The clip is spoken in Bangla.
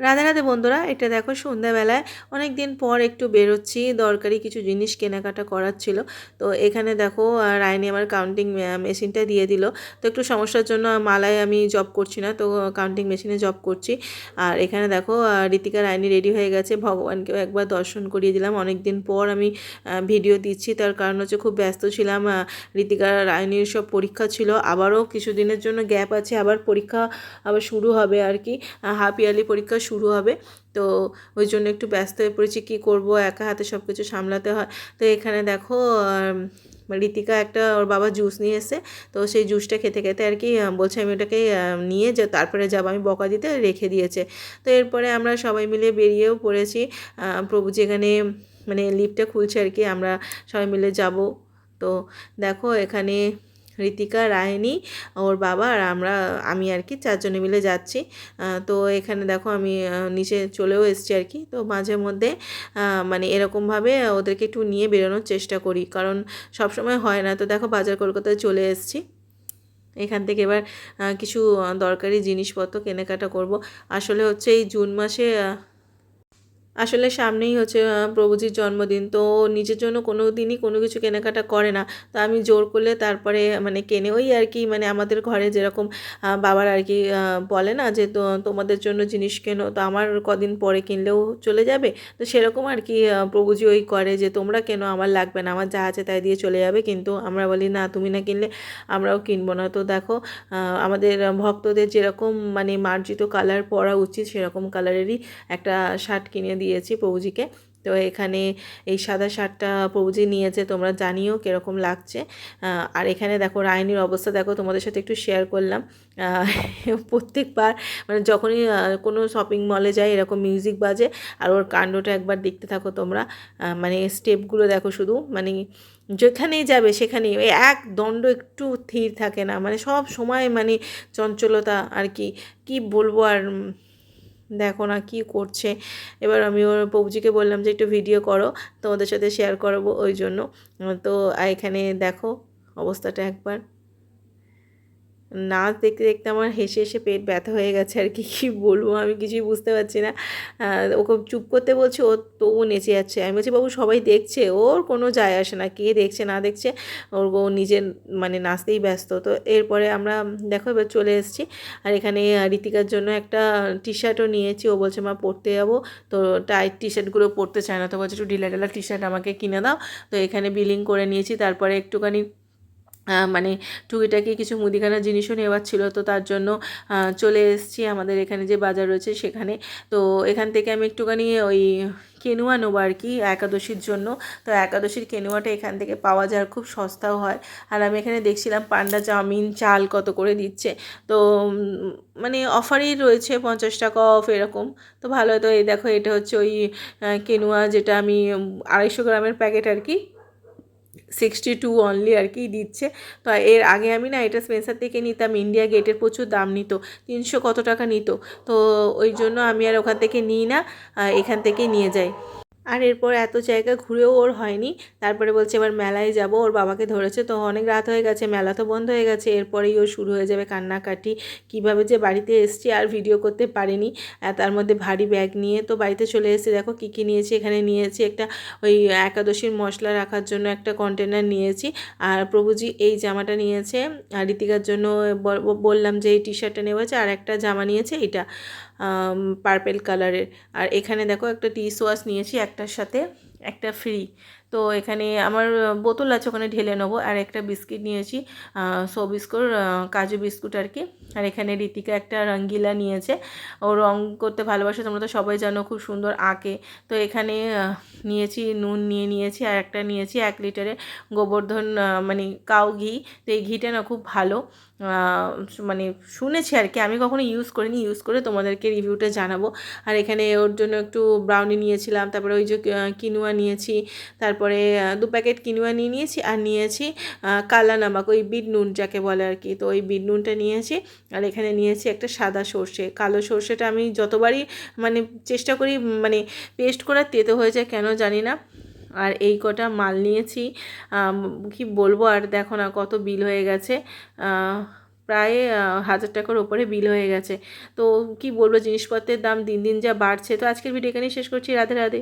রাধে রাধে বন্ধুরা, এটা দেখো সন্ধ্যাবেলায় অনেক দিন পর একটু বেরোচ্ছি, দরকারি কিছু জিনিস কেনাকাটা করার ছিল। তো এখানে দেখো রায়নি আমার কাউন্টিং মেশিনটা দিয়ে দিল। তো একটু সমস্যার জন্য মালায় আমি জব করছি না, তো কাউন্টিং মেশিনে জব করছি। আর এখানে দেখো ঋতিকা রায়নি রেডি হয়ে গেছে। ভগবানকেও একবার দর্শন করিয়ে দিলাম। অনেক দিন পর আমি ভিডিও দিচ্ছি। তার কারণ হচ্ছে খুব ব্যস্ত ছিলাম ঋতিকা রায়নির সব পরীক্ষা ছিল। আবারও কিছুদিনের জন্য গ্যাপ আছে, আবার পরীক্ষা আবার শুরু হবে আর কি। হাফ ইয়ারলি পরীক্ষা শুরু হবে। তো ওই জন্য একটু ব্যস্ত হয়ে পড়েছি, কী করব? একা হাতে সব কিছু সামলাতে হয়। তো এখানে দেখো ঋতিকা একটা ওর বাবা জুস নিয়ে এসে তো সেই জুসটা খেতে খেতে আর কি বলছে আমি ওটাকে নিয়ে যে, তারপরে যাব। আমি বকা দিতে রেখে দিয়েছে। তো এরপরে আমরা সবাই মিলে বেরিয়েও পড়েছি। প্রভু যেখানে মানে লিফটটা খুলছে আর কি, আমরা সবাই মিলে যাব। তো দেখো এখানে ঋতিকা রায়নি, ওর বাবা আর আমরা, আমি আর কি চারজনে মিলে যাচ্ছি। তো এখানে দেখো আমি নিচে চলেও এসেছি আর কি। তো মাঝে মধ্যে মানে এরকমভাবে ওদেরকে একটু নিয়ে বেরোনোর চেষ্টা করি। কারণ সব সময় হয় না। তো দেখো বাজার কলকাতায় চলে এসেছি। এখান থেকে এবার কিছু দরকারি জিনিসপত্র কেনাকাটা করব। আসলে হচ্ছে এই জুন মাসে আসলে সামনেই হচ্ছে প্রভুজির জন্মদিন। তো নিজের জন্য কোনো দিনই কোনো কিছু কেনাকাটা করে না। তো আমি জোর করলে তারপরে মানে কেনে ওই আর কি মানে আমাদের ঘরে যেরকম বাবার আর কি বলে না যে তো, তোমাদের জন্য জিনিস কেনো। তো আমার কদিন পরে কিনলেও চলে যাবে। তো সেরকম আর কি প্রভুজি ওই করে যে, তোমরা কেন, আমার লাগবে না, আমার যা আছে তাই দিয়ে চলে যাবে। কিন্তু আমরা বলি, না, তুমি না কিনলে আমরাও কিনবো না। তো দেখো আমাদের ভক্তদের যেরকম মানে মার্জিত কালার পরা উচিত, সেরকম কালারেরই একটা শার্ট কিনে দিয়েছি প্রভুজিকে তো এখানে এই সাদা শার্টটা প্রভুজি নিয়েছে, তোমরা জানিও কীরকম লাগছে। আর এখানে দেখো রায়নির অবস্থা, দেখো তোমাদের সাথে একটু শেয়ার করলাম। প্রত্যেকবার মানে যখনই কোনো শপিং মলে যাই, এরকম মিউজিক বাজে, আর ওর কাণ্ডটা একবার দেখতে থাকো তোমরা। মানে স্টেপগুলো দেখো শুধু মানে যেখানেই যাবে সেখানেই এক দণ্ড একটু স্থির থাকে না। মানে সব সময় মানে চঞ্চলতা আর কি কি বলব আর দেখো না কি করছে। এবার আমি ওর পবজিকে বললাম যে একটু ভিডিও করো, তোমাদের সাথে শেয়ার করাবো ওই জন্য। তো এখানে দেখো অবস্থাটা একবার। নাচ দেখতে দেখতে আমার হেসে হেসে পেট ব্যথা হয়ে গেছে আর কি, কী বলব আমি কিছুই বুঝতে পারছি না। ওকে চুপ করতে বলছে, ও তবু নেচে যাচ্ছে। আমি বলছি, বাবু, সবাই দেখছে, ওর কোনো যায় আসে না, কে দেখছে, না দেখছে, ওর ও নিজের মানে নাচতেই ব্যস্ত। তো এরপরে আমরা দেখো, এবার চলে এসেছি। আর এখানে ঋতিকার জন্য একটা টি শার্টও নিয়েছি। ও বলছে, মা পরতে যাব। তো টাইট টি শার্টগুলো পরতে চায় না, তো বলছে, একটু ঢিলা ঢালা টি শার্ট আমাকে কিনে দাও। তো এখানে বিলিং করে নিয়েছি। তারপরে একটুখানি মানে টুকিটাকি কিছু মুদিখানার জিনিসও নেওয়ার ছিল, তো তার জন্য চলে এসেছি। আমাদের এখানে যে বাজার রয়েছে সেখানে। তো এখান থেকে আমি একটুখানি ওই কেনুয়া নেব আর কি, একাদশীর জন্য। তো একাদশীর কেনুয়াটা এখান থেকে পাওয়া যায়, খুব সস্তাও হয়। আর আমি এখানে দেখছিলাম পান্ডা চাউমিন, চাল কত করে দিচ্ছে। তো মানে অফারই রয়েছে, পঞ্চাশ টাকা অফ এরকম। তো ভালো তো, এই দেখো এটা হচ্ছে ওই কেনুয়া যেটা আমি আড়াইশো গ্রামের প্যাকেট আর কি। সিক্সটি টু অনলি আর কি দিচ্ছে। তো এর আগে আমি না এটা স্পেন্সার থেকে নিতাম ইন্ডিয়া গেটের প্রচুর দাম নিত, তিনশো কত টাকা নিত। তো ওই জন্য আমি আর ওখান থেকে নিই না এখান থেকে নিয়ে যাই। আর এরপর এত জায়গা ঘুরেও ওর হয়নি। তারপরে বলছে, এবার মেলায় যাব, ওর বাবাকে ধরেছে তো অনেক রাত হয়ে গেছে, মেলা তো বন্ধ হয়ে গেছে। এরপরেই ওর শুরু হয়ে যাবে কান্নাকাটি। কীভাবে যে বাড়িতে এসছি আর ভিডিও করতে পারিনি। তার মধ্যে ভারী ব্যাগ নিয়ে তো বাড়িতে চলে এসে দেখো কী কী নিয়েছি, এখানে নিয়েছি একটা ওই একাদশীর মশলা রাখার জন্য একটা কন্টেনার নিয়েছি। আর প্রভুজি এই জামাটা নিয়েছে। আর ঋতিকার জন্য বল- বললাম যে এই টি শার্টটা নেওয়া আর একটা জামা নিয়েছে এটা পার্পেল কালারের আর এখানে দেখো একটা ডিশ ওয়াশ নিয়েছি একটার সাথে একটা ফ্রি তো এখানে আমার বোতল আছে, ওখানে ঢেলে নেব। আর একটা বিস্কিট নিয়েছি সো বিস্কুট কাজু বিস্কুট আর কি। আর এখানে ঋতিকা একটা রঙ্গিলা নিয়েছে। ও রং করতে ভালোবাসে, তোমরা তো সবাই জানো খুব সুন্দর আঁকে। তো এখানে নিয়েছি, নুন নিয়ে নিয়েছি, আর একটা নিয়েছি এক লিটারে গোবর্ধন মানে কাউ ঘি। তো এই ঘিটা না খুব ভালো। মানে শুনেছি আর কি। আমি কখনো ইউজ করিনি। ইউজ করে তোমাদেরকে রিভিউটা জানাব। আর এখানে ওর জন্য একটু ব্রাউনি নিয়েছিলাম, তারপরে ওই যে কিনুয়া নিয়েছি, তারপরে দু প্যাকেট কিনুয়া নিয়ে নিয়েছি আর নিয়েছি কালা নামাক, ওই বিট নুন যাকে বলে আর কি। তো ওই বিট নুনটা নিয়েছি আর এখানে নিয়েছি একটা সাদা সর্ষে। কালো সর্ষেটা আমি যতবারই মানে চেষ্টা করি মানে পেস্ট করার, তেতো হয়ে যায় কেন জানি না। আর এই কটা মাল নিয়েছি। কি বলব আর দেখো না কত বিল হয়ে গেছে। প্রায় হাজার টাকার ওপরে বিল হয়ে গেছে। তো কি বলব, জিনিসপত্রের দাম দিন দিন যা বাড়ছে। তো আজকের ভিডিও এখানেই শেষ করছি। রাধে রাধে।